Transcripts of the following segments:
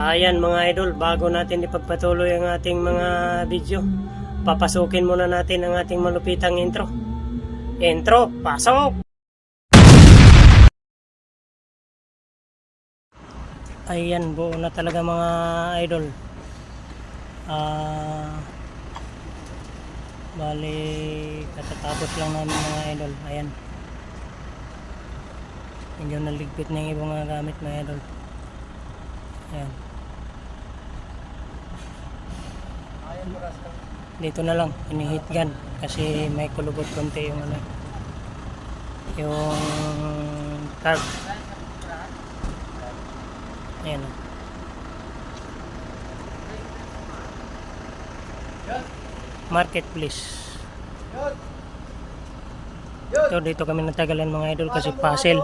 Ayan mga idol, bago natin ipagpatuloy ang ating mga video, papasukin muna natin ang ating malupitang intro. Intro, pasok! Ayan, buo na talaga mga idol. Ah... bali, katatapos lang namin mga idol. Ayan. Medyo naligpit na yung ibang mga gamit mga idol. Ayan. Dito na lang, inihit gun kasi may kulubot konti yung ano yung carb. Ayan. oh. Marketplace. Ito dito kami natagalan mga idol kasi puzzle.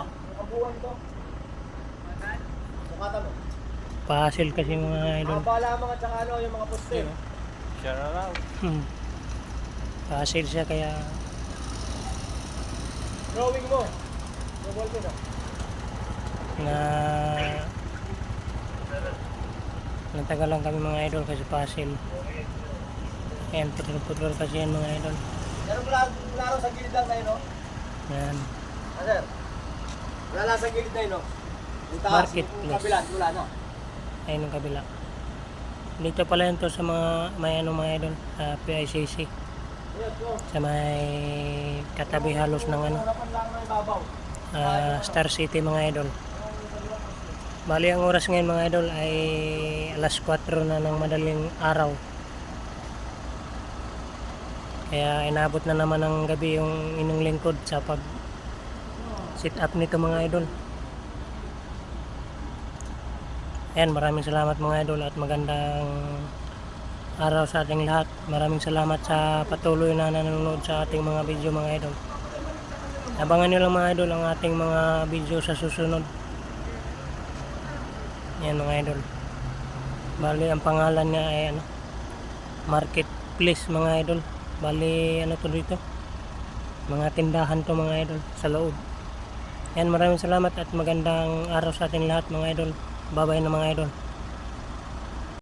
Puzzle kasi mga idol. Mga palamang at saka ano, yung mga poste. Shout out. Hmm. Puzzle siya kaya Drawing mo. Double mo na. na natagalan kami mga idol kasi puzzle. Ayan, putol-putol kasi yan mga idol. Wala raw sa gilid lang yun, no? Ayan. Ah, sir. Wala lang sa gilid na yun, no? Yung taas, Marketplace. yung kabila, wala na. Ayun yung kabila. Dito pala yun to sa mga may ano mga idol sa PICC. Sa may katabi halos ng ano ah, Star City mga idol. Bali ang oras ngayon mga idol ay alas 4 na ng madaling araw. Kaya inabot na naman ng gabi yung inyong lingkod sa pag sit up nito mga idol. Ayan, maraming salamat mga idol at magandang araw sa ating lahat. Maraming salamat sa patuloy na nanonood sa ating mga video mga idol. Abangan nyo lang mga idol ang ating mga video sa susunod. Yan mga idol. Bali ang pangalan niya ay ano, Marketplace mga idol. Bali ano to dito? Mga tindahan to mga idol sa loob. Yan maraming salamat at magandang araw sa ating lahat mga idol. Bye bye na mga idol.